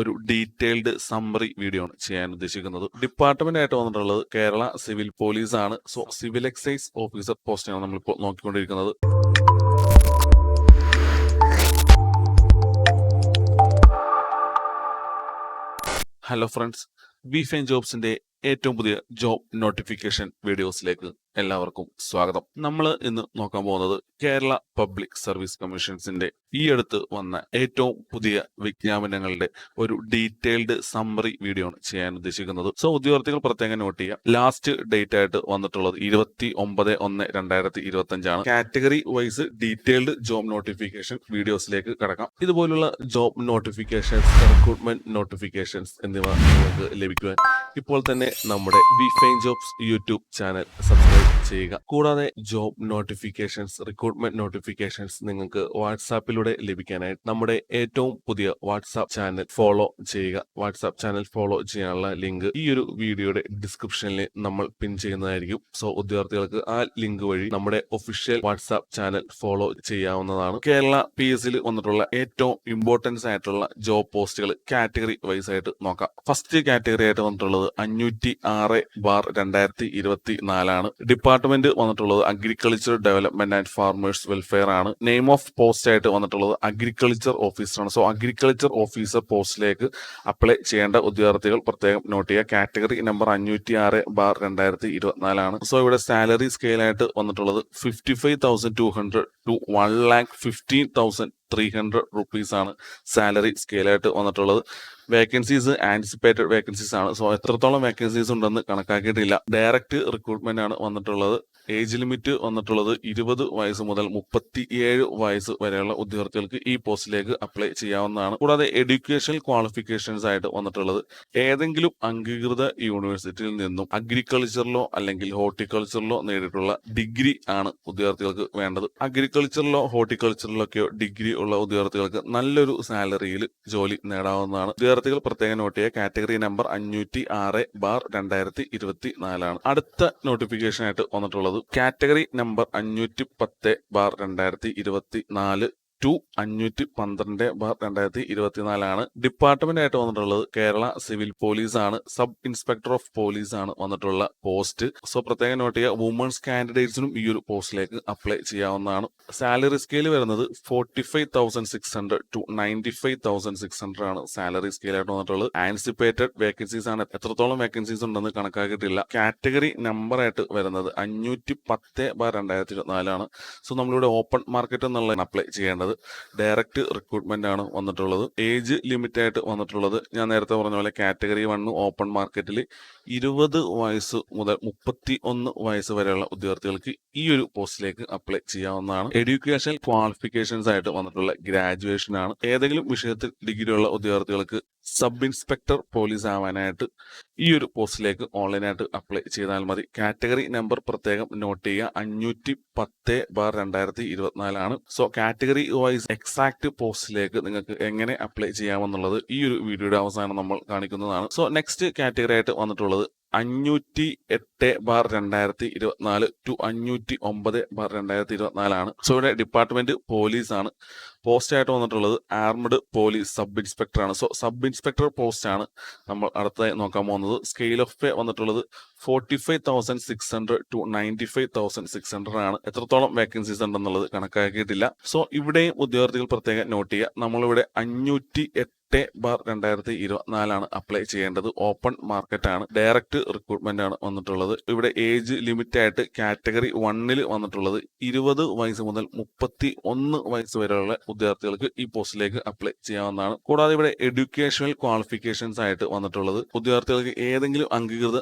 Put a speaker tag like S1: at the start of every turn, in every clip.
S1: ഒരു detailed summary video ആണ് ചെയ്യാൻ ഉദ്ദേശിക്കുന്നത്. ഡിപ്പാർട്ട്മെന്റ് ആയിട്ട് വന്നിട്ടുള്ളത് കേരള സിവിൽ പോലീസ് ആണ് സോ സിവിൽ എക്സൈസ് ഓഫീസർ പോസ്റ്റിനാണ് നമ്മളിപ്പോൾ നോക്കിക്കൊണ്ടിരിക്കുന്നത്. ഹലോ ഫ്രണ്ട്സ് ബി ഫൈൻ ജോബ്സിന്റെ ഏറ്റവും പുതിയ ജോബ് നോട്ടിഫിക്കേഷൻ വീഡിയോസിലേക്ക് എല്ലാവർക്കും സ്വാഗതം. നമ്മൾ ഇന്ന് നോക്കാൻ പോകുന്നത് കേരള പബ്ലിക് സർവീസ് കമ്മീഷൻസിന്റെ ഈ അടുത്ത് വന്ന ഏറ്റവും പുതിയ വിജ്ഞാപനങ്ങളുടെ ഒരു ഡീറ്റെയിൽഡ് സമ്മറി വീഡിയോ ആണ് ചെയ്യാൻ ഉദ്ദേശിക്കുന്നത്. സോ ഉദ്യോഗാർത്ഥികൾ പ്രത്യേകം നോട്ട് ചെയ്യുക. ലാസ്റ്റ് ഡേറ്റ് ആയിട്ട് വന്നിട്ടുള്ളത് ഇരുപത്തി ഒമ്പത് ഒന്ന് രണ്ടായിരത്തി ഇരുപത്തി അഞ്ചാണ് category wise detailed job notification വീഡിയോസിലേക്ക് കടക്കാം. ഇതുപോലുള്ള ജോബ് നോട്ടിഫിക്കേഷൻസ് റിക്രൂട്ട്മെന്റ് നോട്ടിഫിക്കേഷൻസ് എന്നിവ നിങ്ങൾക്ക് ലഭിക്കുവാൻ ഇപ്പോൾ തന്നെ നമ്മുടെ B fine jobs YouTube channel subscribe ചെയ്യുക. കൂടാതെ ജോബ് നോട്ടിഫിക്കേഷൻസ് റിക്രൂട്ട്മെന്റ് നോട്ടിഫിക്കേഷൻസ് നിങ്ങൾക്ക് വാട്സാപ്പിലൂടെ ലഭിക്കാനായിട്ട് നമ്മുടെ ഏറ്റവും പുതിയ വാട്സാപ്പ് ചാനൽ ഫോളോ ചെയ്യുക. വാട്സാപ്പ് ചാനൽ ഫോളോ ചെയ്യാനുള്ള ലിങ്ക് ഈ ഒരു വീഡിയോയുടെ ഡിസ്ക്രിപ്ഷനിൽ നമ്മൾ പിൻ ചെയ്യുന്നതായിരിക്കും. സോ ഉദ്യോഗാർത്ഥികൾക്ക് ആ ലിങ്ക് വഴി നമ്മുടെ ഒഫീഷ്യൽ വാട്സാപ്പ് ചാനൽ ഫോളോ ചെയ്യാവുന്നതാണ്. കേരള പി എസ് വന്നിട്ടുള്ള ഏറ്റവും ഇമ്പോർട്ടൻസ് ആയിട്ടുള്ള ജോബ് പോസ്റ്റുകൾ കാറ്റഗറി വൈസ് ആയിട്ട് നോക്കാം. ഫസ്റ്റ് കാറ്റഗറി ആയിട്ട് വന്നിട്ടുള്ളത് അഞ്ഞൂറ്റി ആറ് ബാർ രണ്ടായിരത്തി ഇരുപത്തി നാലാണ് ഡിപ്പാർട്ട്മെന്റ് വന്നിട്ടുള്ളത് agriculture development and farmers welfare ആണ്. നെയിം ഓഫ് പോസ്റ്റ് ആയിട്ട് വന്നിട്ടുള്ളത് അഗ്രികൾച്ചർ ഓഫീസറാണ് സോ അഗ്രികൾച്ചർ ഓഫീസർ പോസ്റ്റിലേക്ക് അപ്ലൈ ചെയ്യേണ്ട ഉദ്യോഗാർത്ഥികൾ പ്രത്യേകം നോട്ട് ചെയ്യുക. കാറ്റഗറി നമ്പർ അഞ്ഞൂറ്റി ആറ് ബാർ രണ്ടായിരത്തി ഇരുപത്തിനാലാണ് സോ ഇവിടെ സാലറി സ്കെയിലായിട്ട് വന്നിട്ടുള്ളത് fifty five thousand two hundred to one lakh fifteen thousand three hundred rupees ആണ് സാലറി സ്കെയിലായിട്ട് വന്നിട്ടുള്ളത്. വേക്കൻസീസ് ആന്റിസിപ്പേറ്റഡ് വേക്കൻസീസ് ആണ്. സോ എത്രത്തോളം വേക്കൻസീസ് ഉണ്ടെന്ന് കണക്കാക്കിയിട്ടില്ല. ഡയറക്റ്റ് റിക്രൂട്ട്മെന്റ് ആണ് വന്നിട്ടുള്ളത്. ഏജ് ലിമിറ്റ് വന്നിട്ടുള്ളത് ഇരുപത് വയസ്സ് മുതൽ മുപ്പത്തി ഏഴ് വയസ്സ് വരെയുള്ള ഉദ്യോഗാർത്ഥികൾക്ക് ഈ പോസ്റ്റിലേക്ക് അപ്ലൈ ചെയ്യാവുന്നതാണ്. കൂടാതെ എഡ്യൂക്കേഷണൽ ക്വാളിഫിക്കേഷൻസ് ആയിട്ട് വന്നിട്ടുള്ളത് ഏതെങ്കിലും അംഗീകൃത യൂണിവേഴ്സിറ്റിയിൽ നിന്നും അഗ്രികൾച്ചറിലോ അല്ലെങ്കിൽ ഹോർട്ടിക്കൾച്ചറിലോ നേടിയിട്ടുള്ള ഡിഗ്രി ആണ് ഉദ്യോഗാർത്ഥികൾക്ക് വേണ്ടത്. അഗ്രികൾച്ചറിലോ ഹോർട്ടിക്കൾച്ചറിലൊക്കെയോ ഡിഗ്രി ഉള്ള ഉദ്യോഗാർത്ഥികൾക്ക് നല്ലൊരു സാലറിയിൽ ജോലി നേടാവുന്നതാണ്. ഉദ്യോഗാർത്ഥികൾ പ്രത്യേകം നോട്ട് ചെയ്യുക. കാറ്റഗറി നമ്പർ അഞ്ഞൂറ്റി ആറ് ബാർ രണ്ടായിരത്തി ഇരുപത്തി നാലാണ് അടുത്ത നോട്ടിഫിക്കേഷൻ ആയിട്ട് വന്നിട്ടുള്ളത് കാറ്റഗറി നമ്പർ അഞ്ഞൂറ്റി പത്ത് ബാർ രണ്ടായിരത്തി ഇരുപത്തി നാല് ടു അഞ്ഞൂറ്റി പന്ത്രണ്ട് ബാർ രണ്ടായിരത്തി ഇരുപത്തിനാലാണ് ഡിപ്പാർട്ട്മെന്റ് ആയിട്ട് വന്നിട്ടുള്ളത്. കേരള സിവിൽ പോലീസ് ആണ് സബ് ഇൻസ്പെക്ടർ ഓഫ് പോലീസ് ആണ് വന്നിട്ടുള്ള പോസ്റ്റ്. സോ പ്രത്യേകം നോട്ട് ചെയ്യുക വുമൺസ് കാൻഡിഡേറ്റ്സിനും ഈ ഒരു പോസ്റ്റിലേക്ക് അപ്ലൈ ചെയ്യാവുന്നതാണ്. സാലറി സ്കെയിൽ വരുന്നത് forty five thousand six hundred to ninety five thousand six hundred ആണ് സാലറി സ്കെയിലായിട്ട് വന്നിട്ടുള്ളത്. ആൻസിപ്പേറ്റഡ് വേക്കൻസീസ് ആണ്. എത്രത്തോളം വേക്കൻസീസ് ഉണ്ടെന്ന് കണക്കാക്കിയിട്ടില്ല. കാറ്റഗറി നമ്പർ ആയിട്ട് വരുന്നത് അഞ്ഞൂറ്റി പത്ത് ബാർ രണ്ടായിരത്തി ഇരുപത്തിനാലാണ്. സോ നമ്മളിവിടെ ഓപ്പൺ മാർക്കറ്റ് എന്നുള്ള അപ്ലൈ ചെയ്യേണ്ടത് ഡയറക്റ്റ് റിക്രൂട്ട്മെന്റ് ആണ് വന്നിട്ടുള്ളത്. ഏജ് ലിമിറ്റ് ആയിട്ട് വന്നിട്ടുള്ളത്. ഞാൻ നേരത്തെ പറഞ്ഞ പോലെ കാറ്റഗറി വണ്ണ് ഓപ്പൺ മാർക്കറ്റിൽ ഇരുപത് വയസ്സ് മുതൽ മുപ്പത്തി ഒന്ന് വയസ്സ് വരെയുള്ള ഉദ്യോഗാർത്ഥികൾക്ക് ഈ ഒരു പോസ്റ്റിലേക്ക് അപ്ലൈ ചെയ്യാവുന്നതാണ്. എഡ്യൂക്കേഷൻ ക്വാളിഫിക്കേഷൻസ് ആയിട്ട് വന്നിട്ടുള്ള ഗ്രാജുവേഷൻ ആണ്. ഏതെങ്കിലും വിഷയത്തിൽ ഡിഗ്രി ഉള്ള ഉദ്യോഗാർത്ഥികൾക്ക് സബ് ഇൻസ്പെക്ടർ പോലീസ് ആവാനായിട്ട് ഈ ഒരു പോസ്റ്റിലേക്ക് ഓൺലൈനായിട്ട് അപ്ലൈ ചെയ്താൽ മതി. കാറ്റഗറി നമ്പർ പ്രത്യേകം നോട്ട് ചെയ്യുക. അഞ്ഞൂറ്റി പത്ത് ബാർ രണ്ടായിരത്തി ഇരുപത്തിനാലാണ് സോ കാറ്റഗറി വൈസ് എക്സാക്ട് പോസ്റ്റിലേക്ക് നിങ്ങൾക്ക് എങ്ങനെ അപ്ലൈ ചെയ്യാമെന്നുള്ളത് ഈ ഒരു വീഡിയോയുടെ അവസാനം നമ്മൾ കാണിക്കുന്നതാണ്. സോ നെക്സ്റ്റ് കാറ്റഗറി ആയിട്ട് വന്നിട്ടുള്ളത് അഞ്ഞൂറ്റി എട്ട് ബാർ രണ്ടായിരത്തി ഇരുപത്തിനാല് ടു അഞ്ഞൂറ്റി ഒമ്പത് ബാർ രണ്ടായിരത്തി ഇരുപത്തിനാലാണ്. സോ ഇവിടെ ഡിപ്പാർട്ട്മെന്റ് പോലീസ് ആണ്. പോസ്റ്റ് ആയിട്ട് വന്നിട്ടുള്ളത് ആർമഡ് പോലീസ് സബ് ഇൻസ്പെക്ടർ ആണ്. സോ സബ് ഇൻസ്പെക്ടർ പോസ്റ്റ് ആണ് നമ്മൾ അടുത്തതായി നോക്കാൻ പോകുന്നത്. സ്കെയിൽ ഓഫ് പേ വന്നിട്ടുള്ളത് forty five thousand six hundred to ninety five thousand six hundred ആണ്. എത്രത്തോളം വേക്കൻസീസ് ഉണ്ടെന്നുള്ളത് കണക്കാക്കിയിട്ടില്ല. സോ ഇവിടെയും ഉദ്യോഗാർത്ഥികൾ പ്രത്യേകം നോട്ട് ചെയ്യുക. നമ്മളിവിടെ അഞ്ഞൂറ്റി എട്ട് ബാർ രണ്ടായിരത്തി ഇരുപത്തിനാലാണ് അപ്ലൈ ചെയ്യേണ്ടത്. ഓപ്പൺ മാർക്കറ്റ് ആണ്. ഡയറക്റ്റ് റിക്രൂട്ട്മെന്റ് ആണ് വന്നിട്ടുള്ളത്. ഇവിടെ ഏജ് ലിമിറ്റ് ആയിട്ട് കാറ്റഗറി വണ്ണിൽ വന്നിട്ടുള്ളത്. ഇരുപത് വയസ്സ് മുതൽ മുപ്പത്തി ഒന്ന് വയസ്സ് വരെയുള്ള ഉദ്യോഗാർത്ഥികൾക്ക് ഈ പോസ്റ്റിലേക്ക് അപ്ലൈ ചെയ്യാവുന്നതാണ്. കൂടാതെ ഇവിടെ എഡ്യൂക്കേഷണൽ ക്വാളിഫിക്കേഷൻസ് ആയിട്ട് വന്നിട്ടുള്ളത്. ഉദ്യോഗാർത്ഥികൾക്ക് ഏതെങ്കിലും അംഗീകൃത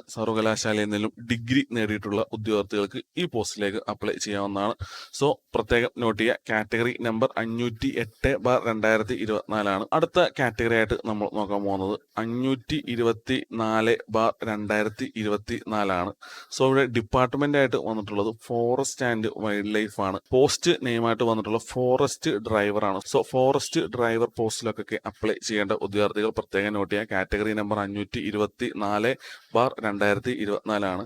S1: സർവകലാശാലയിൽ നിന്നും ഡിഗ്രി നേടിയിട്ടുള്ള ഉദ്യോഗാർത്ഥികൾക്ക് ഈ പോസ്റ്റിലേക്ക് അപ്ലൈ ചെയ്യാവുന്നതാണ്. സോ പ്രത്യേകം നോട്ട് ചെയ്യുക. കാറ്റഗറി നമ്പർ അഞ്ഞൂറ്റി എട്ട് ബാർ രണ്ടായിരത്തി ഇരുപത്തിനാലാണ് അടുത്ത കാറ്റഗറി ആയിട്ട് നമ്മൾ നോക്കാൻ പോകുന്നത് അഞ്ഞൂറ്റി ഇരുപത്തി നാല് ബാർ രണ്ടായിരത്തി ഇരുപത്തി നാലാണ് സോ ഇവിടെ ഡിപ്പാർട്ട്മെന്റ് ആയിട്ട് വന്നിട്ടുള്ളത് ഫോറസ്റ്റ് ആൻഡ് വൈൽഡ് ലൈഫ് ആണ്. പോസ്റ്റ് നെയിമായിട്ട് വന്നിട്ടുള്ള ഫോറസ്റ്റ് ഡ്രൈവർ ആണ്. സോ ഫോറസ്റ്റ് ഡ്രൈവർ പോസ്റ്റിലൊക്കെ അപ്ലൈ ചെയ്യേണ്ട ഉദ്യോഗാർത്ഥികൾ പ്രത്യേകം നോട്ട് ചെയ്യുക. കാറ്റഗറി നമ്പർ അഞ്ഞൂറ്റി ഇരുപത്തി നാല് ബാർ രണ്ടായിരത്തി ഇരുപത്തിനാലാണ്.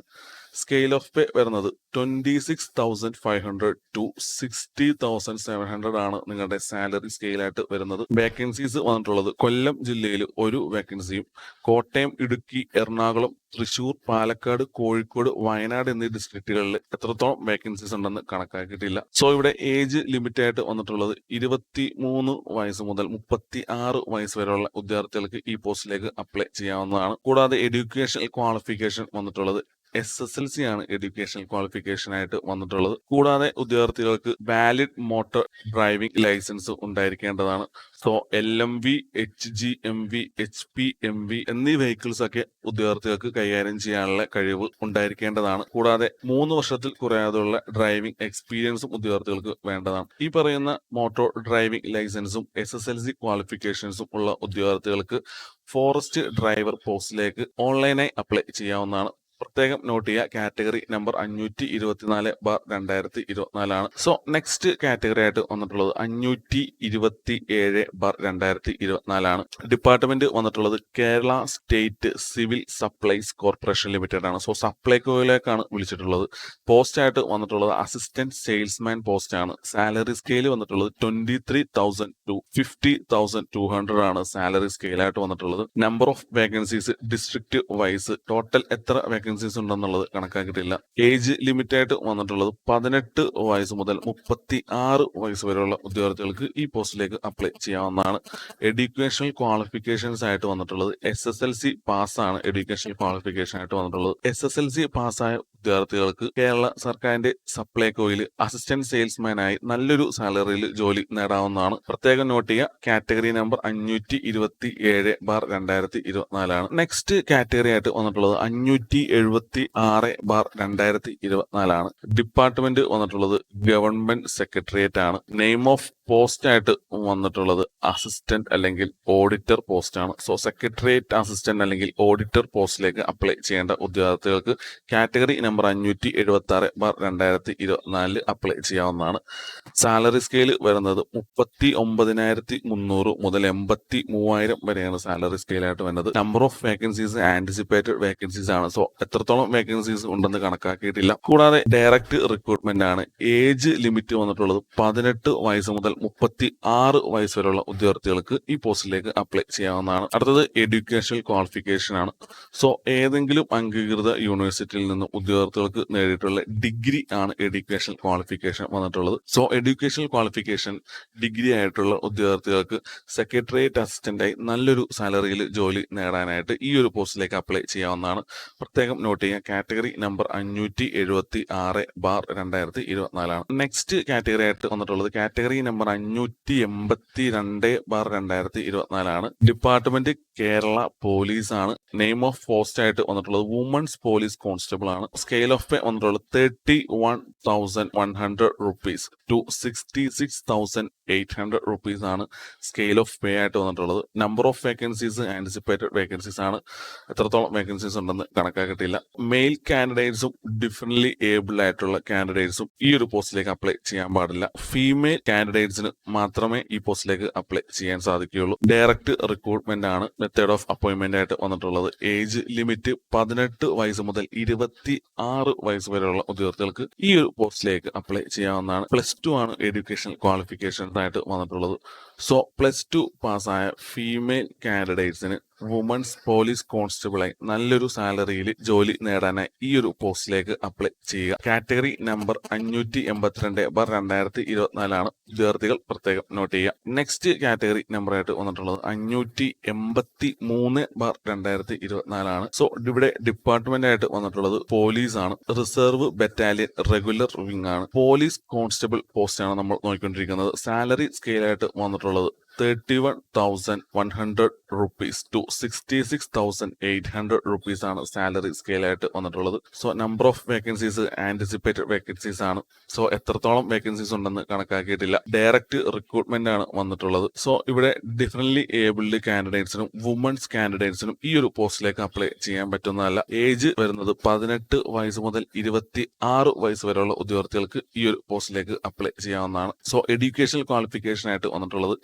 S1: സ്കെയിൽ ഓഫ് പേ വരുന്നത് twenty six thousand five hundred to sixty thousand seven hundred ആണ് നിങ്ങളുടെ സാലറി സ്കെയിലായിട്ട് വരുന്നത്. വേക്കൻസീസ് വന്നിട്ടുള്ളത് കൊല്ലം ജില്ലയിൽ ഒരു വേക്കൻസിയും കോട്ടയം ഇടുക്കി എറണാകുളം തൃശൂർ പാലക്കാട് കോഴിക്കോട് വയനാട് എന്നീ ഡിസ്ട്രിക്റ്റുകളിൽ എത്രത്തോളം വേക്കൻസീസ് ഉണ്ടെന്ന് കണക്കാക്കിയിട്ടില്ല. സോ ഇവിടെ ഏജ് ലിമിറ്റ് ആയിട്ട് വന്നിട്ടുള്ളത് ഇരുപത്തി മൂന്ന് വയസ്സ് മുതൽ മുപ്പത്തി ആറ് വയസ്സ് വരെയുള്ള വിദ്യാർത്ഥികൾക്ക് ഈ പോസ്റ്റിലേക്ക് അപ്ലൈ ചെയ്യാവുന്നതാണ്. കൂടാതെ എഡ്യൂക്കേഷണൽ ക്വാളിഫിക്കേഷൻ വന്നിട്ടുള്ളത് എസ് എസ് എൽ സി ആണ് എഡ്യൂക്കേഷണൽ ക്വാളിഫിക്കേഷൻ ആയിട്ട് വന്നിട്ടുള്ളത്. കൂടാതെ ഉദ്യോഗാർത്ഥികൾക്ക് valid motor driving licence ഉണ്ടായിരിക്കേണ്ടതാണ്. So L M V H G M V H P M V എന്നീ വെഹിക്കിൾസ് ഒക്കെ ഉദ്യോഗാർത്ഥികൾക്ക് കൈകാര്യം ചെയ്യാനുള്ള കഴിവ് ഉണ്ടായിരിക്കേണ്ടതാണ്. കൂടാതെ മൂന്ന് വർഷത്തിൽ കുറയാതെയുള്ള ഡ്രൈവിംഗ് എക്സ്പീരിയൻസും ഉദ്യോഗാർത്ഥികൾക്ക് വേണ്ടതാണ്. ഈ പറയുന്ന മോട്ടോർ ഡ്രൈവിംഗ് ലൈസൻസും എസ് എസ് എൽ സി ക്വാളിഫിക്കേഷൻസും ഉള്ള ഉദ്യോഗാർത്ഥികൾക്ക് ഫോറസ്റ്റ് ഡ്രൈവർ പോസ്റ്റിലേക്ക് ഓൺലൈനായി അപ്ലൈ ചെയ്യാവുന്നതാണ്. പ്രത്യേകം നോട്ട് ചെയ്യുക. കാറ്റഗറി നമ്പർ അഞ്ഞൂറ്റി ഇരുപത്തിനാല് ബാർ രണ്ടായിരത്തി ഇരുപത്തിനാലാണ് സോ നെക്സ്റ്റ് കാറ്റഗറി ആയിട്ട് വന്നിട്ടുള്ളത് അഞ്ഞൂറ്റി ഇരുപത്തി ഏഴ് ബാർ രണ്ടായിരത്തി ഇരുപത്തിനാലാണ് ഡിപ്പാർട്ട്മെന്റ് വന്നിട്ടുള്ളത് Kerala state civil supplies corporation limited ആണ്. സോ സപ്ലൈകോയിലേക്കാണ് വിളിച്ചിട്ടുള്ളത്. പോസ്റ്റ് ആയിട്ട് വന്നിട്ടുള്ളത് അസിസ്റ്റന്റ് സെയിൽസ്മാൻ പോസ്റ്റ് ആണ്. സാലറി സ്കെയിൽ വന്നിട്ടുള്ളത് twenty three thousand to fifty thousand two hundred ആണ് സാലറി സ്കെയിൽ ആയിട്ട് വന്നിട്ടുള്ളത്. Number of vacancies district wise total എത്ര വേക്കൻസീസ് ഉണ്ടെന്നുള്ളത് കണക്കാക്കിയിട്ടില്ല. ഏജ് ലിമിറ്റ് ആയിട്ട് വന്നിട്ടുള്ളത് പതിനെട്ട് വയസ്സ് മുതൽ മുപ്പത്തി ആറ് വയസ്സ് വരെയുള്ള ഉദ്യോഗാർത്ഥികൾക്ക് ഈ പോസ്റ്റിലേക്ക് അപ്ലൈ ചെയ്യാവുന്നതാണ്. എഡ്യൂക്കേഷണൽ ക്വാളിഫിക്കേഷൻസ് ആയിട്ട് വന്നിട്ടുള്ളത് എസ് എസ് എൽ സി പാസ്സാണ് എഡ്യൂക്കേഷണൽ ക്വാളിഫിക്കേഷൻ ആയിട്ട് വന്നിട്ടുള്ളത്. എസ് എസ് എൽ സി പാസ്സായ ഉദ്യോഗാർത്ഥികൾക്ക് കേരള സർക്കാരിന്റെ സപ്ലൈകോയിൽ അസിസ്റ്റന്റ് സെയിൽസ്മാനായി നല്ലൊരു സാലറിയിൽ ജോലി നേടാവുന്നതാണ്. പ്രത്യേകം നോട്ട് ചെയ്യുക കാറ്റഗറി നമ്പർ അഞ്ഞൂറ്റി ഇരുപത്തി ഏഴ് ബാർ രണ്ടായിരത്തി ഇരുപത്തിനാലാണ് നെക്സ്റ്റ് കാറ്റഗറി ആയിട്ട് വന്നിട്ടുള്ളത് അഞ്ഞൂറ്റി എഴുപത്തി ആറ് ബാർ രണ്ടായിരത്തി ഇരുപത്തിനാലാണ് ഡിപ്പാർട്ട്മെന്റ് വന്നിട്ടുള്ളത് ഗവൺമെന്റ് സെക്രട്ടേറിയറ്റ് ആണ്. നെയിം ഓഫ് പോസ്റ്റ് ആയിട്ട് വന്നിട്ടുള്ളത് അസിസ്റ്റന്റ് അല്ലെങ്കിൽ ഓഡിറ്റർ പോസ്റ്റാണ്. സോ സെക്രട്ടേറിയറ്റ് അസിസ്റ്റന്റ് അല്ലെങ്കിൽ ഓഡിറ്റർ പോസ്റ്റിലേക്ക് അപ്ലൈ ചെയ്യേണ്ട ഉദ്യോഗാർത്ഥികൾക്ക് കാറ്റഗറി നമ്പർ അഞ്ഞൂറ്റി എഴുപത്തി ആറ് ബാർ രണ്ടായിരത്തി ഇരുപത്തിനാലിൽ അപ്ലൈ ചെയ്യാവുന്നതാണ്. സാലറി സ്കെയിൽ വരുന്നത് മുപ്പത്തി ഒമ്പതിനായിരത്തി മുന്നൂറ് മുതൽ എൺപത്തി മൂവായിരം വരെയാണ് സാലറി സ്കെയിലായിട്ട് വരുന്നത്. Number of vacancies anticipated vacancies ആണ്. സോ എത്രത്തോളം വേക്കൻസീസ് ഉണ്ടെന്ന് കണക്കാക്കിയിട്ടില്ല. കൂടാതെ ഡയറക്റ്റ് റിക്രൂട്ട്മെന്റ് ആണ് ഏജ് ലിമിറ്റ് വന്നിട്ടുള്ളത് പതിനെട്ട് വയസ്സ് മുതൽ മുപ്പത്തി ആറ് വയസ്സ് വരെയുള്ള ഉദ്യോഗാർത്ഥികൾക്ക് ഈ പോസ്റ്റിലേക്ക് അപ്ലൈ ചെയ്യാവുന്നതാണ്. അടുത്തത് എഡ്യൂക്കേഷണൽ ക്വാളിഫിക്കേഷൻ ആണ്. സോ ഏതെങ്കിലും അംഗീകൃത യൂണിവേഴ്സിറ്റിയിൽ നിന്ന് ഉദ്യോഗാർത്ഥികൾക്ക് നേടിയിട്ടുള്ള ഡിഗ്രി ആണ് എഡ്യൂക്കേഷണൽ ക്വാളിഫിക്കേഷൻ വന്നിട്ടുള്ളത്. സോ എഡ്യൂക്കേഷണൽ ക്വാളിഫിക്കേഷൻ ഡിഗ്രി ആയിട്ടുള്ള ഉദ്യോഗാർത്ഥികൾക്ക് സെക്രട്ടേറിയറ്റ് അസിസ്റ്റന്റായി നല്ലൊരു സാലറിയിൽ ജോലി നേടാനായിട്ട് ഈ ഒരു പോസ്റ്റിലേക്ക് അപ്ലൈ ചെയ്യാവുന്നതാണ്. പ്രത്യേകം നോട്ട് ചെയ്യുക കാറ്റഗറി നമ്പർ അഞ്ഞൂറ്റി എഴുപത്തി ആറ് ബാർ രണ്ടായിരത്തി ഇരുപത്തിനാലാണ്. നെക്സ്റ്റ് കാറ്റഗറി ആയിട്ട് വന്നിട്ടുള്ളത് കാറ്റഗറി നമ്പർ അഞ്ഞൂറ്റി എൺപത്തി രണ്ട് ബാർ രണ്ടായിരത്തി ഇരുപത്തിനാലാണ് ഡിപ്പാർട്ട്മെന്റ് കേരള പോലീസ് ആണ് നെയിം ഓഫ് പോസ്റ്റ് ആയിട്ട് വന്നിട്ടുള്ളത് വുമൺസ് പോലീസ് കോൺസ്റ്റബിൾ ആണ് സ്കെയിൽ ഓഫ് പേ വന്നിട്ടുള്ളത് thirty one thousand one hundred rupees to sixty six thousand eight hundred rupees ആണ് സ്കെയിൽ ഓഫ് പേ ആയിട്ട് വന്നിട്ടുള്ളത്. Number of vacancies anticipated vacancies ആണ് എത്രത്തോളം വേക്കൻസീസ് ഉണ്ടെന്ന് കണക്കാക്കിയിട്ടില്ല മെയിൽ കാൻഡിഡേറ്റ്സും ഡിഫറന്റ്ലി ഏബിൾ ആയിട്ടുള്ള കാൻഡിഡേറ്റ്സും ഈ ഒരു പോസ്റ്റിലേക്ക് അപ്ലൈ ചെയ്യാൻ പാടില്ല. ഫീമെയിൽ കാൻഡിഡേറ്റ്സിന് മാത്രമേ ഈ പോസ്റ്റിലേക്ക് അപ്ലൈ ചെയ്യാൻ സാധിക്കുകയുള്ളൂ. ഡയറക്റ്റ് റിക്രൂട്ട്മെന്റ് ആണ് മെത്തേഡ് ഓഫ് അപ്പോയിന്റ്മെന്റ് ആയിട്ട് വന്നിട്ടുള്ളത്. ഏജ് ലിമിറ്റ് പതിനെട്ട് വയസ്സ് മുതൽ ഇരുപത്തി ആറ് വയസ്സ് വരെയുള്ള ഉദ്യോഗസ്ഥർക്ക് ഈ ഒരു പോസ്റ്റിലേക്ക് അപ്ലൈ ചെയ്യാവുന്നതാണ്. പ്ലസ് ടു ആണ് എഡ്യൂക്കേഷൻ ക്വാളിഫിക്കേഷൻ ആയിട്ട് വന്നിട്ടുള്ളത്. സോ പ്ലസ് ടു പാസ്സായ ഫീമെയിൽ കാൻഡിഡേറ്റ്സിന് വുമൺസ് പോലീസ് കോൺസ്റ്റബിളായി നല്ലൊരു സാലറിയിൽ ജോലി നേടാനായി ഈ ഒരു പോസ്റ്റിലേക്ക് അപ്ലൈ ചെയ്യുക. കാറ്റഗറി നമ്പർ അഞ്ഞൂറ്റി എൺപത്തിരണ്ട് ബാർ രണ്ടായിരത്തി ഇരുപത്തിനാലാണ് വിദ്യാർത്ഥികൾ പ്രത്യേകം നോട്ട് ചെയ്യുക. നെക്സ്റ്റ് കാറ്റഗറി നമ്പർ ആയിട്ട് വന്നിട്ടുള്ളത് അഞ്ഞൂറ്റി എൺപത്തി മൂന്ന് ബാർ രണ്ടായിരത്തി ഇരുപത്തിനാലാണ് സോ ഇവിടെ ഡിപ്പാർട്ട്മെന്റ് ആയിട്ട് വന്നിട്ടുള്ളത് പോലീസ് ആണ്. റിസർവ് ബറ്റാലിയൻ റെഗുലർ വിംഗ് ആണ്. പോലീസ് കോൺസ്റ്റബിൾ പോസ്റ്റാണ് നമ്മൾ നോക്കിക്കൊണ്ടിരിക്കുന്നത്. സാലറി സ്കെയിലായിട്ട് വന്നിട്ടുള്ളത് thirty one thousand one hundred rupees to sixty six thousand eight hundred rupees ആണ് സാലറി സ്കെയിലായിട്ട് വന്നിട്ടുള്ളത്. So number of vacancies anticipated vacancies ആണ്. സോ എത്രത്തോളം വേക്കൻസീസ് ഉണ്ടെന്ന് കണക്കാക്കിയിട്ടില്ല. ഡയറക്റ്റ് റിക്രൂട്ട്മെന്റ് ആണ് വന്നിട്ടുള്ളത്. സോ ഇവിടെ ഡിഫറൻലി ഏബിൾഡ് കാൻഡിഡേറ്റ്സിനും വുമൺസ് കാൻഡിഡേറ്റ്സിനും ഈ ഒരു പോസ്റ്റിലേക്ക് അപ്ലൈ ചെയ്യാൻ പറ്റുന്നതല്ല. ഏജ് വരുന്നത് പതിനെട്ട് വയസ്സ് മുതൽ ഇരുപത്തി ആറ് വയസ്സ് വരെയുള്ള ഉദ്യോഗാർത്ഥികൾക്ക് ഈ ഒരു പോസ്റ്റിലേക്ക് അപ്ലൈ ചെയ്യാവുന്നതാണ്. സോ എഡ്യൂക്കേഷണൽ ക്വാളിഫിക്കേഷൻ ആയിട്ട് വന്നിട്ടുള്ളത്.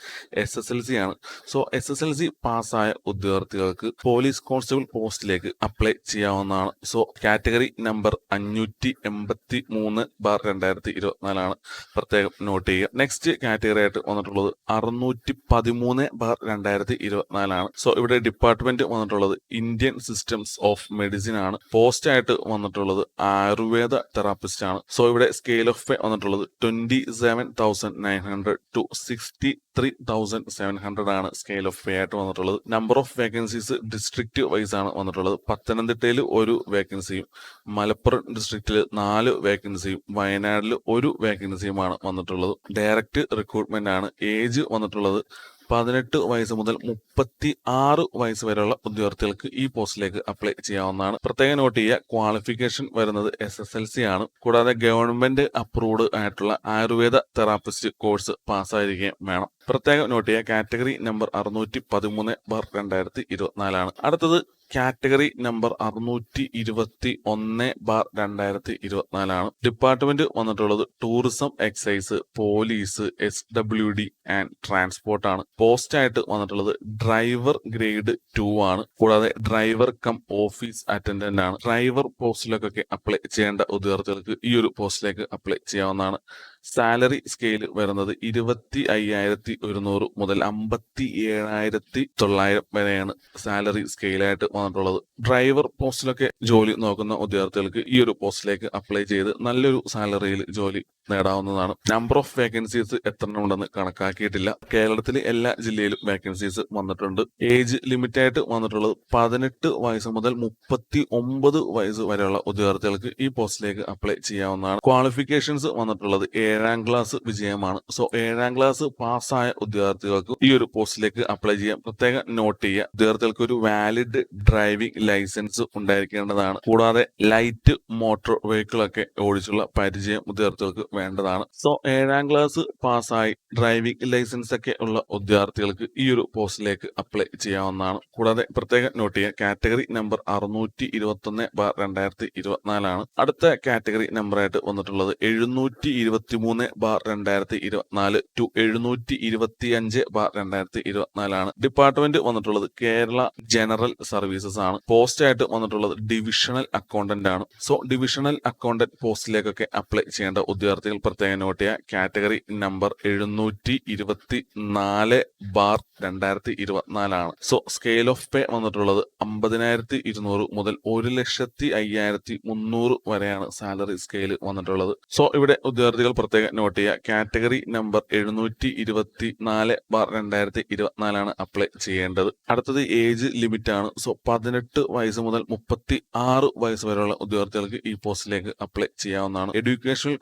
S1: എസ് എസ് എൽ സി ആണ്. So S S L C പാസ്സായ ഉദ്യോഗാർത്ഥികൾക്ക് പോലീസ് കോൺസ്റ്റബിൾ പോസ്റ്റിലേക്ക് അപ്ലൈ ചെയ്യാവുന്നതാണ്. സോ കാറ്റഗറി നമ്പർ അഞ്ഞൂറ്റി എൺപത്തി മൂന്ന് ബാർ രണ്ടായിരത്തി ഇരുപത്തിനാലാണ് പ്രത്യേകം നോട്ട് ചെയ്യുക. നെക്സ്റ്റ് കാറ്റഗറി ആയിട്ട് വന്നിട്ടുള്ളത് അറുന്നൂറ്റി പതിമൂന്ന് ബാർ രണ്ടായിരത്തി ഇരുപത്തിനാലാണ് സോ ഇവിടെ ഡിപ്പാർട്ട്മെന്റ് വന്നിട്ടുള്ളത് ഇന്ത്യൻ സിസ്റ്റംസ് ഓഫ് മെഡിസിൻ ആണ്. പോസ്റ്റ് ആയിട്ട് വന്നിട്ടുള്ളത് ആയുർവേദ തെറാപ്പിസ്റ്റ് ആണ്. സോ ഇവിടെ സ്കെയിൽ ഓഫ് പേ വന്നിട്ടുള്ളത് twenty seven thousand nine hundred to sixty three thousand seven hundred ആണ് സ്കെയിൽ ഓഫ് പേ ആയിട്ട് വന്നിട്ടുള്ളത്. Number of vacancies district wise ആണ് വന്നിട്ടുള്ളത്. പത്തനംതിട്ടയിൽ ഒരു വേക്കൻസിയും മലപ്പുറം ഡിസ്ട്രിക്റ്റിൽ നാല് വേക്കൻസിയും വയനാട്ടിൽ ഒരു വേക്കൻസിയുമാണ് വന്നിട്ടുള്ളത്. ഡയറക്റ്റ് റിക്രൂട്ട്മെന്റ് ആണ് ഏജ് വന്നിട്ടുള്ളത്. പതിനെട്ട് വയസ്സ് മുതൽ മുപ്പത്തി ആറ് വയസ്സ് വരെയുള്ള ഉദ്യോഗാർത്ഥികൾക്ക് ഈ പോസ്റ്റിലേക്ക് അപ്ലൈ ചെയ്യാവുന്നതാണ്. പ്രത്യേകം നോട്ട് ചെയ്യുക ക്വാളിഫിക്കേഷൻ വരുന്നത് എസ് എസ് എൽ സി ആണ്. കൂടാതെ ഗവൺമെന്റ് അപ്രൂവ്ഡ് ആയിട്ടുള്ള ആയുർവേദ തെറാപ്പിസ്റ്റ് കോഴ്സ് പാസ്സായിരിക്കുകയും വേണം. പ്രത്യേകം നോട്ട് ചെയ്യുക. കാറ്റഗറി നമ്പർ അറുന്നൂറ്റി പതിമൂന്ന് ബാർ രണ്ടായിരത്തി ഇരുപത്തിനാലാണ് അടുത്തത് കാറ്റഗറി നമ്പർ അറുന്നൂറ്റി ഇരുപത്തി ഒന്ന് ബാർ രണ്ടായിരത്തി ഇരുപത്തിനാലാണ് ഡിപ്പാർട്ട്മെന്റ് വന്നിട്ടുള്ളത് tourism excise police S W D and transport ആണ്. പോസ്റ്റ് ആയിട്ട് വന്നിട്ടുള്ളത് ഡ്രൈവർ ഗ്രേഡ് ടു ആണ്. കൂടാതെ ഡ്രൈവർ കം ഓഫീസ് അറ്റൻഡന്റ് ആണ്. ഡ്രൈവർ പോസ്റ്റിലേക്കൊക്കെ അപ്ലൈ ചെയ്യേണ്ട ഉദ്യോഗാർത്ഥികൾക്ക് ഈ ഒരു പോസ്റ്റിലേക്ക് അപ്ലൈ ചെയ്യാവുന്നതാണ്. സാലറി സ്കെയിൽ വരുന്നത് ഇരുപത്തി അയ്യായിരത്തി ഒരുന്നൂറ് മുതൽ അമ്പത്തി ഏഴായിരത്തി തൊള്ളായിരം വരെയാണ് സാലറി സ്കെയിലായിട്ട് വന്നിട്ടുള്ളത്. ഡ്രൈവർ പോസ്റ്റിലൊക്കെ ജോലി നോക്കുന്ന ഉദ്യോഗാർത്ഥികൾക്ക് ഈ ഒരു പോസ്റ്റിലേക്ക് അപ്ലൈ ചെയ്ത് നല്ലൊരു സാലറിയിൽ ജോലി നേടാവുന്നതാണ്. നമ്പർ ഓഫ് വേക്കൻസീസ് എത്ര ഉണ്ടെന്ന് കണക്കാക്കിയിട്ടില്ല. കേരളത്തിലെ എല്ലാ ജില്ലയിലും വേക്കൻസീസ് വന്നിട്ടുണ്ട്. ഏജ് ലിമിറ്റ് ആയിട്ട് വന്നിട്ടുള്ളത് പതിനെട്ട് വയസ്സ് മുതൽ മുപ്പത്തി ഒമ്പത് വയസ്സ് വരെയുള്ള ഉദ്യോഗാർത്ഥികൾക്ക് ഈ പോസ്റ്റിലേക്ക് അപ്ലൈ ചെയ്യാവുന്നതാണ്. ക്വാളിഫിക്കേഷൻസ് വന്നിട്ടുള്ളത് ഏഴാം ക്ലാസ് വിജയമാണ്. സോ ഏഴാം ക്ലാസ് പാസ്സായ ഉദ്യോഗാർത്ഥികൾക്ക് ഈ ഒരു പോസ്റ്റിലേക്ക് അപ്ലൈ ചെയ്യാം. പ്രത്യേകം നോട്ട് ചെയ്യുക. ഉദ്യോഗാർത്ഥികൾക്ക് ഒരു വാലിഡ് ഡ്രൈവിംഗ് ലൈസൻസ് ഉണ്ടായിരിക്കേണ്ടതാണ്. കൂടാതെ ലൈറ്റ് മോട്ടോർ വെഹിക്കിൾ ഒക്കെ ഓടിച്ചുള്ള പരിചയം ഉദ്യോഗാർത്ഥികൾക്ക് വേണ്ടതാണ്. സോ ഏഴാം ക്ലാസ് പാസ്സായി ഡ്രൈവിംഗ് ലൈസൻസ് ഒക്കെ ഉള്ള ഉദ്യോഗാർത്ഥികൾക്ക് ഈ ഒരു പോസ്റ്റിലേക്ക് അപ്ലൈ ചെയ്യാവുന്നതാണ്. കൂടാതെ പ്രത്യേകം നോട്ട് ചെയ്യുക കാറ്റഗറി നമ്പർ അറുന്നൂറ്റി ഇരുപത്തി ഒന്ന് ബാർ രണ്ടായിരത്തി ഇരുപത്തിനാലാണ് അടുത്ത കാറ്റഗറി നമ്പറായിട്ട് വന്നിട്ടുള്ളത് എഴുന്നൂറ്റി ഇരുപത്തി മൂന്ന് ബാർ രണ്ടായിരത്തി ഇരുപത്തിനാല് ടു എഴുന്നൂറ്റി ഇരുപത്തി അഞ്ച് ബാർ രണ്ടായിരത്തി ഇരുപത്തിനാലാണ് ഡിപ്പാർട്ട്മെന്റ് വന്നിട്ടുള്ളത് കേരള ജനറൽ സർവീസസ് ആണ്. പോസ്റ്റ് ആയിട്ട് വന്നിട്ടുള്ളത് ഡിവിഷണൽ അക്കൗണ്ടന്റ് ആണ്. സോ ഡിവിഷണൽ അക്കൗണ്ടന്റ് പോസ്റ്റിലേക്കൊക്കെ അപ്ലൈ ചെയ്യേണ്ട ഉദ്യോഗാർത്ഥികൾ പ്രത്യേകം നോട്ട് ചെയ്യുക. കാറ്റഗറി നമ്പർ എഴുന്നൂറ്റി ഇരുപത്തി നാല് ബാർ രണ്ടായിരത്തി ഇരുപത്തിനാലാണ് സോ സ്കെയിൽ ഓഫ് പേ വന്നിട്ടുള്ളത് അമ്പതിനായിരത്തി ഇരുന്നൂറ് മുതൽ ഒരു ലക്ഷത്തി അയ്യായിരത്തി മുന്നൂറ് വരെയാണ് സാലറി സ്കെയിൽ വന്നിട്ടുള്ളത്. സോ ഇവിടെ ഉദ്യോഗാർത്ഥികൾ പ്രത്യേകം നോട്ട് ചെയ്യുക. കാറ്റഗറി നമ്പർ എഴുന്നൂറ്റി ഇരുപത്തി നാല് ബാർ രണ്ടായിരത്തി ഇരുപത്തിനാലാണ് അപ്ലൈ ചെയ്യേണ്ടത്. അടുത്തത് ഏജ് ലിമിറ്റ് ആണ്. സോ പതിനെട്ട് വയസ്സ് മുതൽ മുപ്പത്തി ആറ് വയസ്സ് വരെയുള്ള ഉദ്യോഗാർത്ഥികൾക്ക് ഈ പോസ്റ്റിലേക്ക് അപ്ലൈ ചെയ്യാവുന്നതാണ്. എഡ്യൂക്കേഷണൽ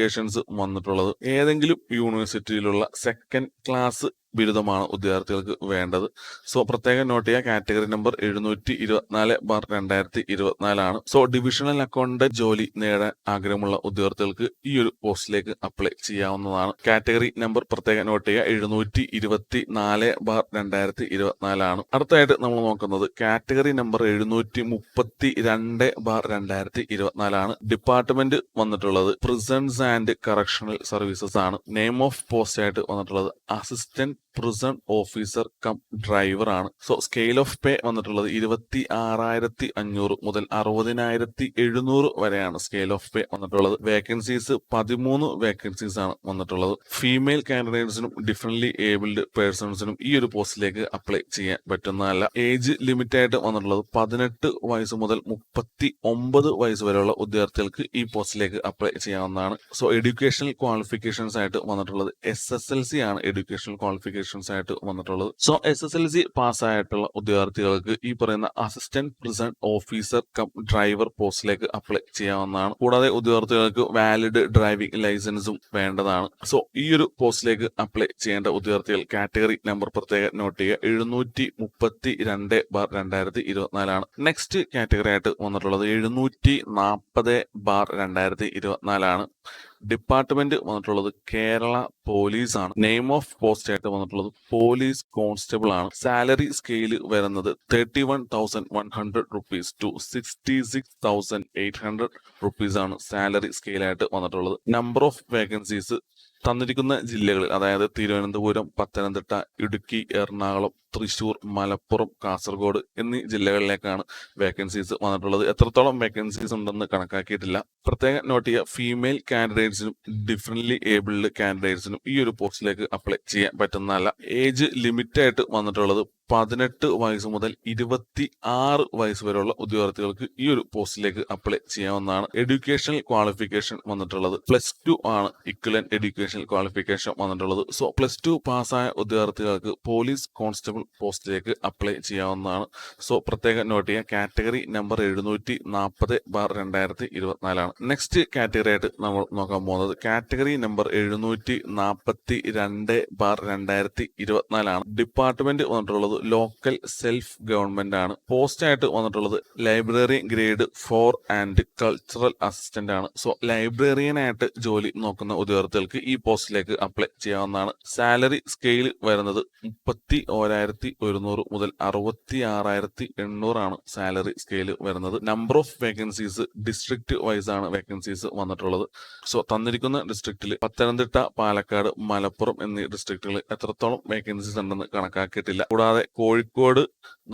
S1: ക്വാളിഫിക്കേഷൻസ് വന്നിട്ടുള്ളത്. ഏതെങ്കിലും യൂണിവേഴ്സിറ്റിയിലുള്ള സെക്കൻഡ് ക്ലാസ് ബിരുദമാണ് ഉദ്യോഗാർത്ഥികൾക്ക് വേണ്ടത്. സോ പ്രത്യേകം നോട്ട് ചെയ്യുക കാറ്റഗറി നമ്പർ എഴുന്നൂറ്റി ഇരുപത്തിനാല് ബാർ രണ്ടായിരത്തി ഇരുപത്തിനാലാണ്. സോ ഡിവിഷണൽ അക്കൗണ്ട് ജോലി നേടാൻ ആഗ്രഹമുള്ള ഉദ്യോഗാർത്ഥികൾക്ക് ഈ ഒരു പോസ്റ്റിലേക്ക് അപ്ലൈ ചെയ്യാവുന്നതാണ്. കാറ്റഗറി നമ്പർ പ്രത്യേകം നോട്ട് ചെയ്യുക എഴുന്നൂറ്റി ഇരുപത്തി നാല് ബാർ രണ്ടായിരത്തി ഇരുപത്തിനാലാണ്. അടുത്തായിട്ട് നമ്മൾ നോക്കുന്നത് കാറ്റഗറി നമ്പർ എഴുന്നൂറ്റി മുപ്പത്തി രണ്ട് ബാർ രണ്ടായിരത്തി ഇരുപത്തിനാലാണ്. ഡിപ്പാർട്ട്മെന്റ് വന്നിട്ടുള്ളത് പ്രിസൻസ് ആൻഡ് കറക്ഷണൽ സർവീസസ് ആണ്. നെയിം ഓഫ് പോസ്റ്റ് ആയിട്ട് വന്നിട്ടുള്ളത് assistant prison officer cum driver ആണ്. സോ സ്കെയിൽ ഓഫ് പേ വന്നിട്ടുള്ളത് ഇരുപത്തി ആറായിരത്തി അഞ്ഞൂറ് മുതൽ അറുപതിനായിരത്തി എഴുന്നൂറ് വരെയാണ് സ്കെയിൽ ഓഫ് പേ വന്നിട്ടുള്ളത്. വേക്കൻസീസ് പതിമൂന്ന് വേക്കൻസീസ് ആണ് വന്നിട്ടുള്ളത്. ഫീമെയിൽ കാൻഡിഡേറ്റ്സിനും ഡിഫറൻലി ഏബിൾഡ് പേഴ്സൺസിനും ഈ ഒരു പോസ്റ്റിലേക്ക് അപ്ലൈ ചെയ്യാൻ പറ്റുന്നതല്ല. ഏജ് ലിമിറ്റ് ആയിട്ട് വന്നിട്ടുള്ളത് പതിനെട്ട് വയസ്സ് മുതൽ മുപ്പത്തി ഒമ്പത് വയസ്സ് വരെയുള്ള ഉദ്യോഗാർത്ഥികൾക്ക് ഈ പോസ്റ്റിലേക്ക് അപ്ലൈ ചെയ്യാവുന്നതാണ്. സോ എഡ്യൂക്കേഷണൽ ക്വാളിഫിക്കേഷൻസ് ആയിട്ട് വന്നിട്ടുള്ളത് എസ് എസ് എൽ സി ആണ് എഡ്യൂക്കേഷണൽ ക്വാളിഫിക്കേഷൻസ് ആയിട്ട് വന്നിട്ടുള്ളത്. So S S L C പാസ്സായിട്ടുള്ള ഉദ്യോഗാർത്ഥികൾക്ക് ഈ പറയുന്ന assistant prison officer cum driver പോസ്റ്റിലേക്ക് അപ്ലൈ ചെയ്യാവുന്നതാണ്. കൂടാതെ ഉദ്യോഗാർത്ഥികൾക്ക് വാലിഡ് ഡ്രൈവിംഗ് ലൈസൻസും വേണ്ടതാണ്. സോ ഈ ഒരു പോസ്റ്റിലേക്ക് അപ്ലൈ ചെയ്യേണ്ട ഉദ്യോഗാർത്ഥികൾ കാറ്റഗറി നമ്പർ പ്രത്യേകം നോട്ട് ചെയ്യുക. എഴുന്നൂറ്റി മുപ്പത്തി രണ്ട് ബാർ രണ്ടായിരത്തി ഇരുപത്തിനാലാണ് നെക്സ്റ്റ് കാറ്റഗറി ആയിട്ട് വന്നിട്ടുള്ളത് എഴുന്നൂറ്റി നാൽപ്പത് ബാർ രണ്ടായിരത്തി ഇരുപത്തിനാലാണ് ഡിപ്പാർട്ട്മെന്റ് വന്നിട്ടുള്ളത് കേരള പോലീസ് ആണ് നെയിം ഓഫ് പോസ്റ്റ് ആയിട്ട് വന്നിട്ടുള്ളത് പോലീസ് കോൺസ്റ്റബിൾ ആണ്. സാലറി സ്കെയിൽ വരുന്നത് thirty one thousand one hundred rupees to sixty six thousand eight hundred rupees ആണ് സാലറി സ്കെയിൽ ആയിട്ട് വന്നിട്ടുള്ളത്. നമ്പർ ഓഫ് വേക്കൻസീസ് തന്നിരിക്കുന്ന ജില്ലകളിൽ അതായത് തിരുവനന്തപുരം പത്തനംതിട്ട ഇടുക്കി എറണാകുളം തൃശൂർ മലപ്പുറം കാസർഗോഡ് എന്നീ ജില്ലകളിലേക്കാണ് വേക്കൻസീസ് വന്നിട്ടുള്ളത്. എത്രത്തോളം വേക്കൻസീസ് ഉണ്ടെന്ന് കണക്കാക്കിയിട്ടില്ല. പ്രത്യേകം നോട്ട് ചെയ്യുക ഫീമെയിൽ കാൻഡിഡേറ്റ്സിനും ഡിഫറെന്റ്ലി ഏബിൾഡ് കാൻഡിഡേറ്റ്സിനും ഈ ഒരു പോസ്റ്റിലേക്ക് അപ്ലൈ ചെയ്യാൻ പറ്റുന്നതല്ല. ഏജ് ലിമിറ്റായിട്ട് വന്നിട്ടുള്ളത് പതിനെട്ട് വയസ്സ് മുതൽ ഇരുപത്തി ആറ് വയസ്സ് വരെയുള്ള ഉദ്യോഗാർത്ഥികൾക്ക് ഈ ഒരു പോസ്റ്റിലേക്ക് അപ്ലൈ ചെയ്യാവുന്നതാണ്. എഡ്യൂക്കേഷണൽ ക്വാളിഫിക്കേഷൻ വന്നിട്ടുള്ളത്. പ്ലസ് ടു ആണ് ഇക്വലൻ എഡ്യൂക്കേഷണൽ ക്വാളിഫിക്കേഷൻ വന്നിട്ടുള്ളത്. സോ പ്ലസ് ടു പാസ്സായ ഉദ്യോഗാർത്ഥികൾക്ക് പോലീസ് കോൺസ്റ്റബിൾ പോസ്റ്റിലേക്ക് അപ്ലൈ ചെയ്യാവുന്നതാണ്. സോ പ്രത്യേകം നോട്ട് ചെയ്യുക കാറ്റഗറി നമ്പർ എഴുന്നൂറ്റി നാൽപ്പത് ബാർ രണ്ടായിരത്തി ഇരുപത്തിനാലാണ് നെക്സ്റ്റ് കാറ്റഗറി ആയിട്ട് നമ്മൾ നോക്കാൻ പോകുന്നത്. കാറ്റഗറി നമ്പർ എഴുന്നൂറ്റി നാൽപ്പത്തി രണ്ട് ബാർ രണ്ടായിരത്തി ഇരുപത്തിനാലാണ് ഡിപ്പാർട്ട്മെന്റ് വന്നിട്ടുള്ളത് ലോക്കൽ സെൽഫ് ഗവൺമെന്റ് ആണ്. പോസ്റ്റ് ആയിട്ട് വന്നിട്ടുള്ളത് library grade four and cultural assistant ആണ്. സോ ലൈബ്രറിയൻ ആയിട്ട് ജോലി നോക്കുന്ന ഉദ്യോഗാർത്ഥികൾക്ക് ഈ പോസ്റ്റിലേക്ക് അപ്ലൈ ചെയ്യാവുന്നതാണ്. സാലറി സ്കെയിൽ വരുന്നത് മുപ്പത്തി ഓരായിരത്തി ഒരുന്നൂറ് മുതൽ അറുപത്തി ആറായിരത്തി എണ്ണൂറാണ് സാലറി സ്കെയിൽ വരുന്നത്. Number of vacancies district wise ആണ് വേക്കൻസീസ് വന്നിട്ടുള്ളത്. സോ തന്നിരിക്കുന്ന ഡിസ്ട്രിക്റ്റിൽ പത്തനംതിട്ട പാലക്കാട് മലപ്പുറം എന്നീ ഡിസ്ട്രിക്റ്റുകളിൽ എത്രത്തോളം വേക്കൻസീസ് ഉണ്ടെന്ന് കണക്കാക്കിയിട്ടില്ല. കൂടാതെ കോഴിക്കോട്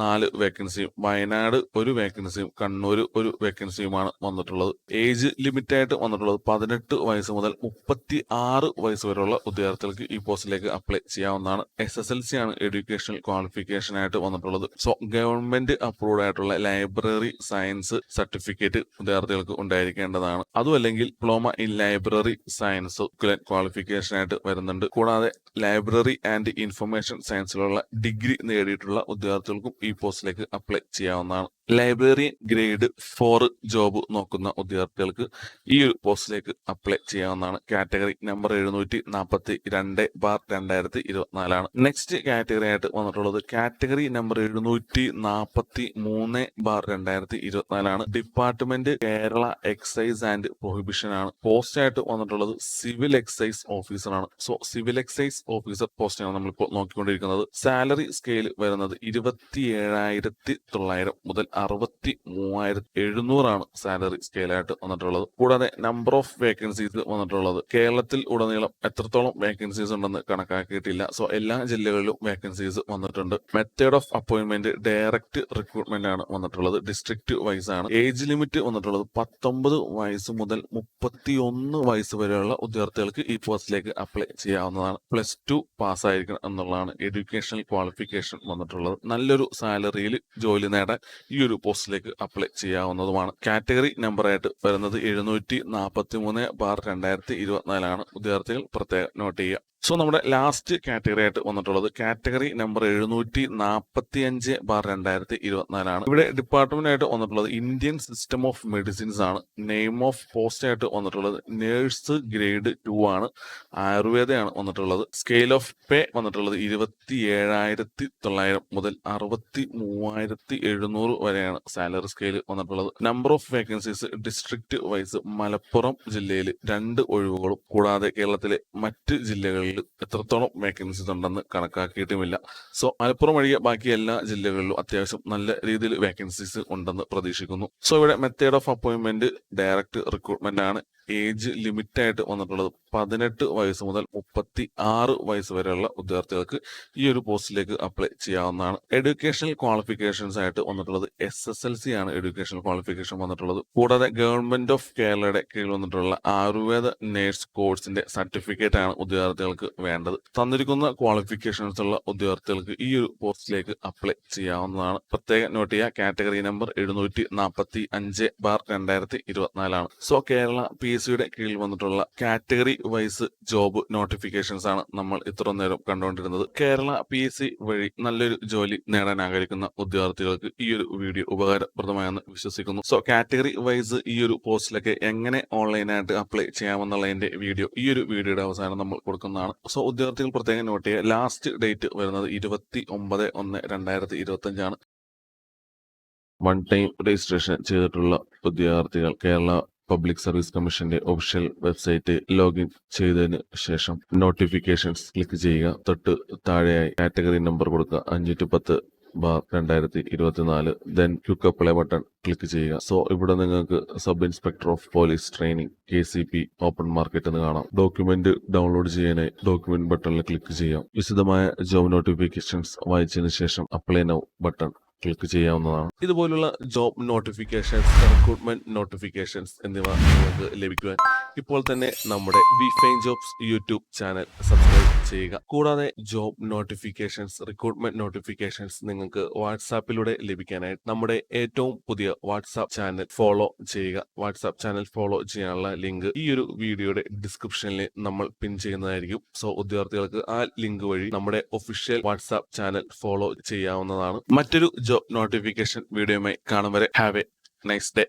S1: നാല് വേക്കൻസിയും വയനാട് ഒരു വേക്കൻസിയും കണ്ണൂർ ഒരു വേക്കൻസിയുമാണ് വന്നിട്ടുള്ളത്. ഏജ് ലിമിറ്റായിട്ട് വന്നിട്ടുള്ളത് പതിനെട്ട് വയസ്സ് മുതൽ മുപ്പത്തി ആറ് വയസ്സ് വരെയുള്ള ഉദ്യോഗാർത്ഥികൾക്ക് ഈ പോസ്റ്റിലേക്ക് അപ്ലൈ ചെയ്യാവുന്നതാണ്. എസ് എസ് എൽ സി ആണ് എഡ്യൂക്കേഷണൽ ക്വാളിഫിക്കേഷൻ ആയിട്ട് വന്നിട്ടുള്ളത്. സോ ഗവൺമെന്റ് അപ്രൂവ്ഡ് ആയിട്ടുള്ള ലൈബ്രറി സയൻസ് സർട്ടിഫിക്കറ്റ് ഉദ്യോഗാർത്ഥികൾക്ക് ഉണ്ടായിരിക്കേണ്ടതാണ്. അതുമല്ലെങ്കിൽ diploma in library science qualification ആയിട്ട് വരുന്നുണ്ട്. കൂടാതെ ലൈബ്രറി ആൻഡ് ഇൻഫർമേഷൻ സയൻസിലുള്ള ഡിഗ്രി നേടിയിട്ടുള്ള ഉദ്യോഗാർത്ഥികൾക്കും ഈ പോസ്റ്റിലേക്ക് അപ്ലൈ ചെയ്യാവുന്നതാണ്. ലൈബ്രറി ഗ്രേഡ് ഫോർ ജോബ് നോക്കുന്ന ഉദ്യോഗാർത്ഥികൾക്ക് ഈ ഒരു പോസ്റ്റിലേക്ക് അപ്ലൈ ചെയ്യാവുന്നതാണ്. കാറ്റഗറി നമ്പർ എഴുന്നൂറ്റി നാൽപ്പത്തി രണ്ട് ബാർ രണ്ടായിരത്തി ഇരുപത്തിനാലാണ് നെക്സ്റ്റ് കാറ്റഗറി ആയിട്ട് വന്നിട്ടുള്ളത് കാറ്റഗറി നമ്പർ എഴുന്നൂറ്റി നാൽപ്പത്തി മൂന്ന് ബാർ രണ്ടായിരത്തി ഇരുപത്തിനാലാണ് department Kerala excise and prohibition ആണ്. പോസ്റ്റ് ആയിട്ട് വന്നിട്ടുള്ളത് സിവിൽ എക്സൈസ് ഓഫീസറാണ് സോ സിവിൽ എക്സൈസ് ഓഫീസർ പോസ്റ്റാണ് നമ്മളിപ്പോൾ നോക്കിക്കൊണ്ടിരിക്കുന്നത്. സാലറി സ്കെയിൽ വരുന്നത് ഇരുപത്തി ഏഴായിരത്തി തൊള്ളായിരം മുതൽ അറുപത്തി മൂവായിരത്തി എഴുന്നൂറാണ് സാലറി സ്കെയിലായിട്ട് വന്നിട്ടുള്ളത്. കൂടാതെ നമ്പർ ഓഫ് വേക്കൻസീസ് വന്നിട്ടുള്ളത്. കേരളത്തിൽ ഉടനീളം എത്രത്തോളം വേക്കൻസീസ് ഉണ്ടെന്ന് കണക്കാക്കിയിട്ടില്ല. സോ എല്ലാ ജില്ലകളിലും വേക്കൻസീസ് വന്നിട്ടുണ്ട്. Method of appointment direct recruitment ആണ് വന്നിട്ടുള്ളത്. ഡിസ്ട്രിക്ട് വൈസ് ആണ്. ഏജ് ലിമിറ്റ് വന്നിട്ടുള്ളത് പത്തൊമ്പത് വയസ്സ് മുതൽ മുപ്പത്തി ഒന്ന് വയസ്സ് വരെയുള്ള ഉദ്യോഗാർത്ഥികൾക്ക് ഈ പോസ്റ്റിലേക്ക് അപ്ലൈ ചെയ്യാവുന്നതാണ്. പ്ലസ് ടു പാസ്സായിരിക്കണം എന്നുള്ളതാണ്. എഡ്യൂക്കേഷണൽ ക്വാളിഫിക്കേഷൻ വന്നിട്ടുള്ളത്. നല്ലൊരു സാലറിയിൽ ജോലി നേടാൻ ഈ ഒരു പോസ്റ്റിലേക്ക് അപ്ലൈ ചെയ്യാവുന്നതുമാണ്. കാറ്റഗറി നമ്പർ ആയിട്ട് വരുന്നത് എഴുന്നൂറ്റി നാൽപ്പത്തി മൂന്ന് ബാർ രണ്ടായിരത്തി ഇരുപത്തിനാലാണ് വിദ്യാർത്ഥികൾ പ്രത്യേകം നോട്ട് ചെയ്യുക. സോ നമ്മുടെ ലാസ്റ്റ് കാറ്റഗറി ആയിട്ട് വന്നിട്ടുള്ളത് കാറ്റഗറി നമ്പർ എഴുന്നൂറ്റി നാൽപ്പത്തി അഞ്ച് ബാർ രണ്ടായിരത്തി ഇരുപത്തിനാലാണ് ഇവിടെ ഡിപ്പാർട്ട്മെന്റ് ആയിട്ട് വന്നിട്ടുള്ളത് ഇന്ത്യൻ സിസ്റ്റം ഓഫ് മെഡിസിൻസ് ആണ്. നെയിം ഓഫ് പോസ്റ്റ് ആയിട്ട് വന്നിട്ടുള്ളത് നേഴ്സ് ഗ്രേഡ് ടു ആണ്. ആയുർവേദയാണ് വന്നിട്ടുള്ളത്. സ്കെയിൽ ഓഫ് പേ വന്നിട്ടുള്ളത് ഇരുപത്തി ഏഴായിരത്തി തൊള്ളായിരം മുതൽ അറുപത്തി മൂവായിരത്തി എഴുന്നൂറ് വരെയാണ് സാലറി സ്കെയിൽ വന്നിട്ടുള്ളത്. Number of vacancies district wise Malappuram ജില്ലയിൽ രണ്ട് ഒഴിവുകളും കൂടാതെ കേരളത്തിലെ മറ്റ് ജില്ലകളിൽ എത്രത്തോളം വേക്കൻസീസ് ഉണ്ടെന്ന് കണക്കാക്കിയിട്ടുമില്ല. സോ മലപ്പുറം ഒഴികെ ബാക്കി എല്ലാ ജില്ലകളിലും അത്യാവശ്യം നല്ല രീതിയിൽ വേക്കൻസീസ് ഉണ്ടെന്ന് പ്രതീക്ഷിക്കുന്നു. സോ ഇവിടെ method of appointment direct recruitment ആണ്. ഏജ് ലിമിറ്റ് ആയിട്ട് വന്നിട്ടുള്ളത് പതിനെട്ട് വയസ്സ് മുതൽ മുപ്പത്തി ആറ് വയസ്സ് വരെയുള്ള ഉദ്യോഗാർത്ഥികൾക്ക് ഈ ഒരു പോസ്റ്റിലേക്ക് അപ്ലൈ ചെയ്യാവുന്നതാണ്. എഡ്യൂക്കേഷണൽ ക്വാളിഫിക്കേഷൻസ് ആയിട്ട് വന്നിട്ടുള്ളത് എസ് എസ് എൽ സി ആണ് എഡ്യൂക്കേഷണൽ ക്വാളിഫിക്കേഷൻ വന്നിട്ടുള്ളത്. കൂടാതെ ഗവൺമെന്റ് ഓഫ് കേരളയുടെ കീഴിൽ വന്നിട്ടുള്ള ആയുർവേദ നേഴ്സ് കോഴ്സിന്റെ സർട്ടിഫിക്കറ്റ് ആണ് ഉദ്യോഗാർത്ഥികൾക്ക് വേണ്ടത്. തന്നിരിക്കുന്ന ക്വാളിഫിക്കേഷൻസ് ഉള്ള ഉദ്യോഗാർത്ഥികൾക്ക് ഈ ഒരു പോസ്റ്റിലേക്ക് അപ്ലൈ ചെയ്യാവുന്നതാണ്. പ്രത്യേകം നോട്ട് ചെയ്യുക. കാറ്റഗറി നമ്പർ എഴുന്നൂറ്റി നാൽപ്പത്തി അഞ്ച് ബാർ രണ്ടായിരത്തി ഇരുപത്തിനാലാണ് സോ കേരള പി സിയുടെ കീഴിൽ വന്നിട്ടുള്ള കാറ്റഗറി വൈസ് ജോബ് നോട്ടിഫിക്കേഷൻസ് ആണ് നമ്മൾ ഇത്ര നേരം കണ്ടുകൊണ്ടിരുന്നത്. കേരള പി എസ് സി വഴി നല്ലൊരു ജോലി നേടാൻ ആഗ്രഹിക്കുന്ന ഉദ്യോഗാർത്ഥികൾക്ക് ഈ ഒരു വീഡിയോ ഉപകാരപ്രദമായെന്ന് വിശ്വസിക്കുന്നു. സോ കാറ്റഗറി വൈസ് ഈ ഒരു പോസ്റ്റിലൊക്കെ എങ്ങനെ ഓൺലൈനായിട്ട് അപ്ലൈ ചെയ്യാമെന്നുള്ളതിന്റെ വീഡിയോ ഈ ഒരു വീഡിയോയുടെ അവസാനം നമ്മൾ കൊടുക്കുന്നതാണ്. സോ ഉദ്യോഗാർത്ഥികൾ പ്രത്യേകം നോട്ട് ചെയ്യുക. ലാസ്റ്റ് ഡേറ്റ് വരുന്നത് ഇരുപത്തി ഒമ്പത് ഒന്ന് രണ്ടായിരത്തി ഇരുപത്തി അഞ്ചാണ് വൺ ടൈം രജിസ്ട്രേഷൻ ചെയ്തിട്ടുള്ള ഉദ്യോഗാർത്ഥികൾ കേരള പബ്ലിക് സർവീസ് കമ്മീഷന്റെ ഒഫീഷ്യൽ വെബ്സൈറ്റ് ലോഗിൻ ചെയ്തതിന് ശേഷം നോട്ടിഫിക്കേഷൻസ് ക്ലിക്ക് ചെയ്യുക. തൊട്ട് താഴെയായി കാറ്റഗറി നമ്പർ കൊടുക്കുക. അഞ്ച് ടു പത്ത് ബാർ രണ്ടായിരത്തി ഇരുപത്തിനാല് then quick apply button click ചെയ്യുക. സോ ഇവിടെ നിങ്ങൾക്ക് sub inspector of police training K C P open market എന്ന് കാണാം. ഡോക്യുമെന്റ് ഡൗൺലോഡ് ചെയ്യാനായി ഡോക്യുമെന്റ് ബട്ടണിൽ ക്ലിക്ക് ചെയ്യാം. വിശദമായ ജോബ് നോട്ടിഫിക്കേഷൻസ് വായിച്ചതിന് ശേഷം അപ്ലൈ നൗ ബട്ടൺ ക്ലിക്ക് ചെയ്യാവുന്നതാണ്. ഇതുപോലുള്ള ജോബ് നോട്ടിഫിക്കേഷൻസ് റിക്രൂട്ട്മെന്റ് നോട്ടിഫിക്കേഷൻസ് എന്നിവ നിങ്ങൾക്ക് ലഭിക്കുവാൻ ഇപ്പോൾ തന്നെ നമ്മുടെ V fine jobs YouTube channel subscribe ചെയ്യുക. കൂടാതെ ജോബ് നോട്ടിഫിക്കേഷൻസ് റിക്രൂട്ട്മെന്റ് നോട്ടിഫിക്കേഷൻസ് നിങ്ങൾക്ക് വാട്സാപ്പിലൂടെ ലഭിക്കാനായി നമ്മുടെ ഏറ്റവും പുതിയ വാട്സാപ്പ് ചാനൽ ഫോളോ ചെയ്യുക. വാട്സാപ്പ് ചാനൽ ഫോളോ ചെയ്യാനുള്ള ലിങ്ക് ഈ ഒരു വീഡിയോയുടെ ഡിസ്ക്രിപ്ഷനിൽ നമ്മൾ പിൻ ചെയ്യുന്നതായിരിക്കും. സോ ഉദ്യോഗാർത്ഥികൾക്ക് ആ ലിങ്ക് വഴി നമ്മുടെ ഒഫീഷ്യൽ വാട്സാപ്പ് ചാനൽ ഫോളോ ചെയ്യാവുന്നതാണ്. മറ്റൊരു ജോബ് നോട്ടിഫിക്കേഷൻ വീഡിയോയുമായി കാണും വരെ. Have a nice day.